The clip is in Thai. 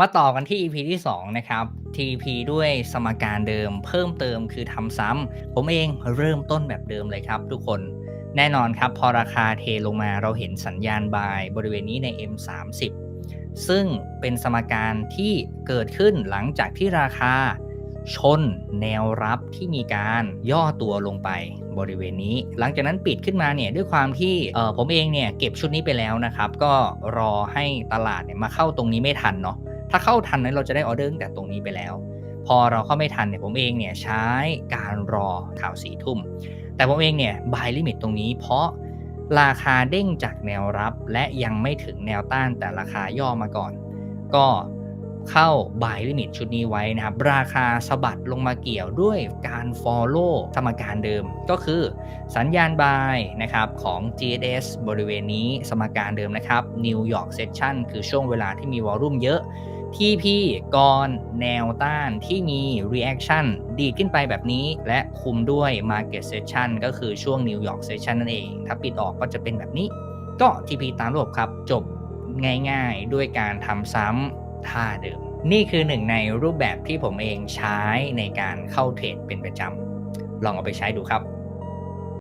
มาต่อกันที่ EP ที่ 2 นะครับ TP ด้วยสมการเดิมเพิ่มเติมคือทำซ้ำผมเองเริ่มต้นแบบเดิมเลยครับทุกคนแน่นอนครับพอราคาเทลงมาเราเห็นสัญญาณบายบริเวณนี้ใน M30 ซึ่งเป็นสมการที่เกิดขึ้นหลังจากที่ราคาชนแนวรับที่มีการย่อตัวลงไปบริเวณนี้ หลังจากนั้นปิดขึ้นมาเนี่ยด้วยความที่เออผมเองเนี่ยเก็บชุดนี้ไปแล้วนะครับ ก็รอให้ตลาดเนี่ยมาเข้าตรงนี้ไม่ทันเนาะ ถ้าเข้าทันนั้นเราจะได้ออเดอร์ตั้งแต่ตรงนี้ไปแล้ว พอเราเข้าไม่ทันเนี่ยผมเองเนี่ยใช้การรอข่าวสี่ทุ่ม แต่ผมเองเนี่ยบายลิมิตตรงนี้เพราะราคาเด้งจากแนวรับ และยังไม่ถึงแนวต้านแต่ราคาย่อมาก่อน ก็เข้าบายลิมิตชุดนี้ไว้นะครับ ราคาสะบัดลงมาเกี่ยวด้วยการ follow สมการเดิม ก็คือสัญญาณบายนะครับของ GS บริเวณนี้สมการเดิมนะครับ New York Session คือช่วงเวลาที่มีวอลลุ่มเยอะ TP ก่อนแนวต้านที่มี reaction ดีขึ้นไปแบบนี้ และคุมด้วย market session ก็คือช่วง New York Session นั่นเอง ถ้าปิดออกก็จะเป็นแบบนี้ ก็ TP ตามระบบครับจบง่ายๆด้วยการทำซ้ำท่าเดิม นี่คือหนึ่งในรูปแบบที่ผมเองใช้ในการเข้าเทรดเป็นประจำลองเอาไปใช้ดูครับ